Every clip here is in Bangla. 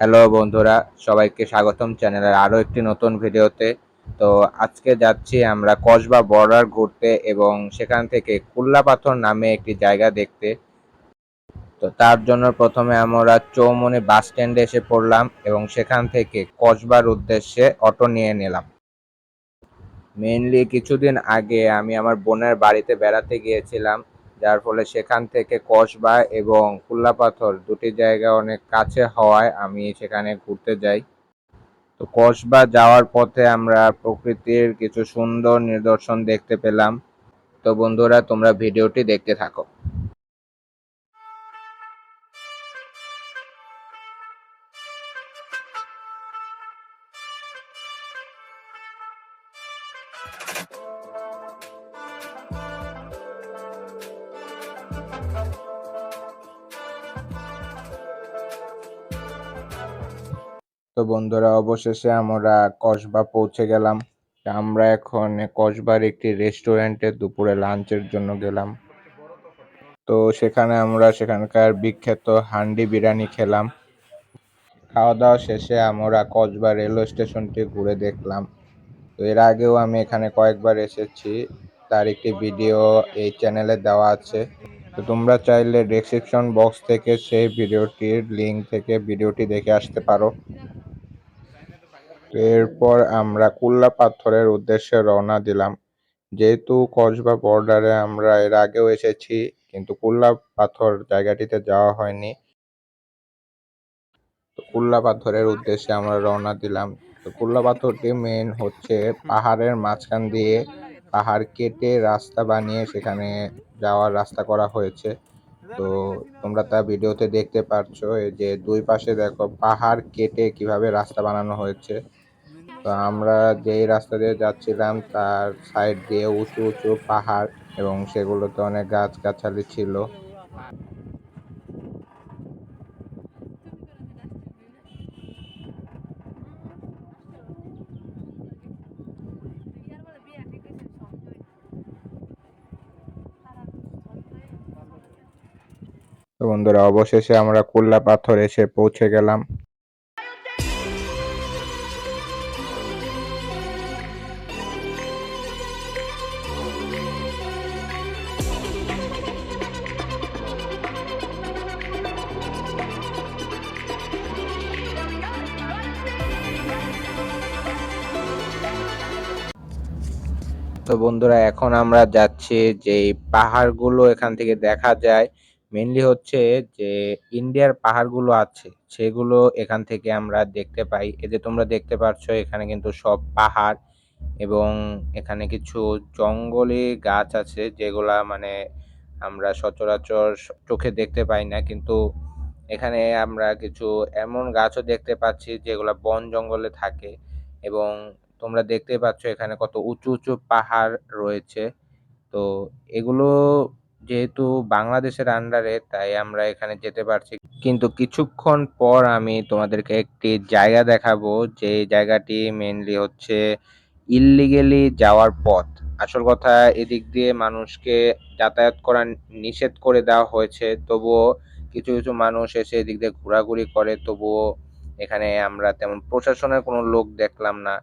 হ্যালো বন্ধুরা, সবাইকে স্বাগতম চ্যানেলের আরও একটি নতুন ভিডিওতে। তো আজকে যাচ্ছি আমরা কসবা বর্ডার ঘুরতে এবং সেখান থেকে কুল্লা পাথর নামে একটি জায়গা দেখতে। তো তার জন্য প্রথমে আমরা চৌমনি বাস স্ট্যান্ডে এসে পড়লাম এবং সেখান থেকে কসবার উদ্দেশ্যে অটো নিয়ে নিলাম। মেইনলি কিছুদিন আগে আমি আমার বোনের বাড়িতে বেড়াতে গিয়েছিলাম। যার ফলে সেখান থেকে কসবা এবং কুল্লা পাথর দুটি জায়গা অনেক কাছে হওয়ায় আমি সেখানে ঘুরতে যাই। তো কসবা যাওয়ার পথে আমরা প্রকৃতির কিছু সুন্দর নিদর্শন দেখতে পেলাম। তো বন্ধুরা, তোমরা ভিডিওটি দেখতে থাকো। তো বন্ধুরা, অবশেষে আমরা কসবা পৌঁছে গেলাম। আমরা এখন কসবার একটি রেস্টুরেন্টে দুপুরে লাঞ্চের জন্য গেলাম। তো সেখানে আমরা সেখানকার বিখ্যাত হান্ডি বিরিয়ানি খেলাম। খাওয়া দাওয়া শেষে আমরা কসবা রেলওয়ে স্টেশনটি ঘুরে দেখলাম। তো এর আগেও আমি এখানে কয়েকবার এসেছি। তার একটি ভিডিও এই চ্যানেলে দেওয়া আছে। তো তোমরা চাইলে ডেসক্রিপশন বক্স থেকে সেই ভিডিওটির লিঙ্ক থেকে ভিডিওটি দেখে আসতে পারো। এরপর আমরা কুল্লা পাথরের উদ্দেশ্যে রওনা দিলাম। যেহেতু কসবা বর্ডারে আমরা এর আগেও এসেছি, কিন্তু কুল্লা পাথর জায়গাটিতে যাওয়া হয়নি। তো কুল্লা পাথরের উদ্দেশ্যে আমরা রওনা দিলাম। তো কুল্লা পাথরটি মেন হচ্ছে পাহাড়ের মাঝখান দিয়ে পাহাড় কেটে রাস্তা বানিয়ে সেখানে যাওয়ার রাস্তা করা হয়েছে। তো তোমরা তা ভিডিওতে দেখতে এই যে দুই পাশে দেখো পাহাড় কেটে কীভাবে রাস্তা বানানো হয়েছে। তো আমরা যেই রাস্তা দিয়ে যাচ্ছিলাম, তার সাইড দিয়ে উঁচু উঁচু পাহাড় এবং সেগুলোতে অনেক গাছগাছালি ছিল। বন্ধুরা, অবশেষে আমরা কুল্লা পাথর এসে পৌঁছে গেলাম। তো বন্ধুরা, এখন আমরা যাচ্ছি যে পাহাড়গুলো এখান থেকে দেখা যায় মেনলি হচ্ছে যে ইন্ডিয়ার পাহাড়গুলো আছে, সেগুলো এখান থেকে আমরা দেখতে পাই। এই যে তোমরা দেখতে পাচ্ছ এখানে কিন্তু সব পাহাড় এবং এখানে কিছু জঙ্গলে গাছ আছে, যেগুলা মানে আমরা সচরাচর চোখে দেখতে পাই না। কিন্তু এখানে আমরা কিছু এমন গাছও দেখতে পাচ্ছি, যেগুলা বন জঙ্গলে থাকে এবং তোমরা দেখতে পাচ্ছ এখানে কত উঁচু উঁচু পাহাড় রয়েছে। তো এগুলো যেহেতু বাংলাদেশের আন্ডারে তাই আমরা এখানে যেতে পারছি। কিন্তু কিছুক্ষণ পর আমি তোমাদেরকে একটি জায়গা দেখাবো, যে জায়গাটি মেনলি হচ্ছে ইললিগেলি যাওয়ার পথ। আসল কথা, এদিক দিয়ে মানুষকে যাতায়াত করা নিষেধ করে দেওয়া হয়েছে, তবুও কিছু কিছু মানুষ এসে এদিক দিয়ে ঘোরাঘুরি করে, তবুও এখানে আমরা তেমন প্রশাসনের কোনো লোক দেখলাম না।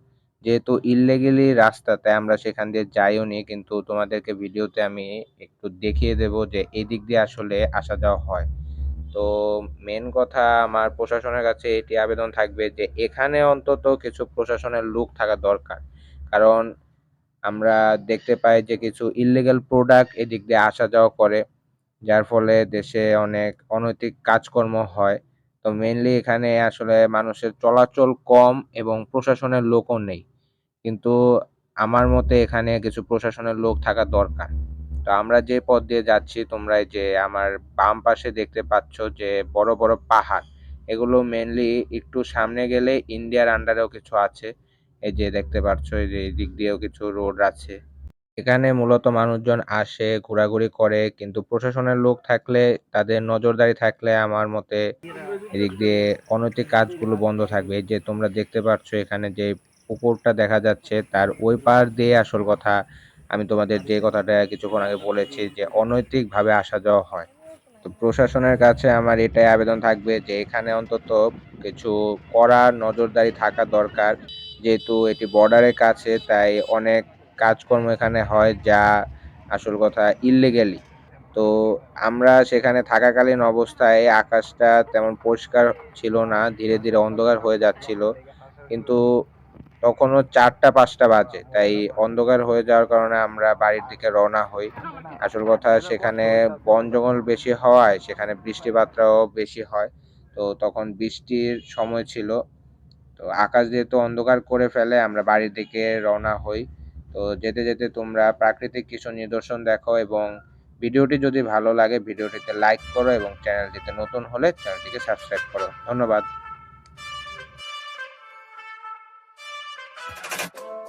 যেহেতু ইললিগেলি রাস্তা তাই আমরা সেখান দিয়ে যাইও নি, কিন্তু তোমাদেরকে ভিডিওতে আমি একটু দেখিয়ে দেব যে এই দিক দিয়ে আসলে আসা যাওয়া হয়। তো মেন কথা আমার প্রশাসনের কাছে এটি আবেদন থাকবে যে এখানে অন্তত কিছু প্রশাসনের লোক থাকা দরকার। কারণ আমরা দেখতে পাই যে কিছু ইললিগাল প্রোডাক্ট এদিক দিয়ে আসা যাওয়া করে, যার ফলে দেশে অনেক অনৈতিক কাজকর্ম হয়। তো মেনলি এখানে আসলে মানুষের চলাচল কম এবং প্রশাসনের লোকও নেই। কিন্তু আমার মতে এখানে কিছু প্রশাসনের লোক থাকা দরকার। তো আমরা যে পথ দিয়ে যাচ্ছি, তোমরা যে আমার বাম পাশে দেখতে পাচ্ছ যে বড় বড় পাহাড়, এগুলো মেনলি একটু সামনে গেলে ইন্ডিয়ার আন্ডারেও কিছু আছে। এই যে দেখতে পাচ্ছ, এই যে দিক দিয়েও কিছু রোড আছে। এখানে মূলত মানুষজন আসে, ঘোরাঘুরি করে, কিন্তু প্রশাসনের লোক থাকলে, তাদের নজরদারি থাকলে আমার মতে এদিক দিয়ে অনৈতিক কাজগুলো বন্ধ থাকবে। এই যে তোমরা দেখতে পাচ্ছ এখানে যে পুকুরটা দেখা যাচ্ছে, তার ওই পার দিয়ে আসল কথা, আমি তোমাদের যে কথাটা কিছুক্ষণ আগে বলেছি যে অনৈতিকভাবে আসা যাওয়া হয়। তো প্রশাসনের কাছে আমার এটাই আবেদন থাকবে যে এখানে অন্তত কিছু কড়া নজরদারি থাকা দরকার। যেহেতু এটি বর্ডারের কাছে, তাই অনেক কাজকর্ম এখানে হয় যা আসল কথা ইললিগ্যালি তো আমরা সেখানে থাকাকালীন অবস্থায় আকাশটা তেমন পরিষ্কার ছিল না, ধীরে ধীরে অন্ধকার হয়ে যাচ্ছিল। কিন্তু তখনও চারটা, পাঁচটা বাজে। তাই অন্ধকার হয়ে যাওয়ার কারণে আমরা বাড়ির দিকে রওনা হই। আসল কথা সেখানে বন জঙ্গল বেশি হওয়ায়, সেখানে বৃষ্টিপাতটাও বেশি হয়। তো তখন বৃষ্টির সময় ছিল। তো আকাশ যেহেতু অন্ধকার করে ফেলে, আমরা বাড়ির দিকে রওনা হই। তো যেতে যেতে তোমরা প্রাকৃতিক কিছু নিদর্শন দেখো এবং ভিডিওটি যদি ভালো লাগে, ভিডিওটিতে লাইক করো এবং চ্যানেলটিতে নতুন হলে চ্যানেলটিকে সাবস্ক্রাইব করো। ধন্যবাদ। うん。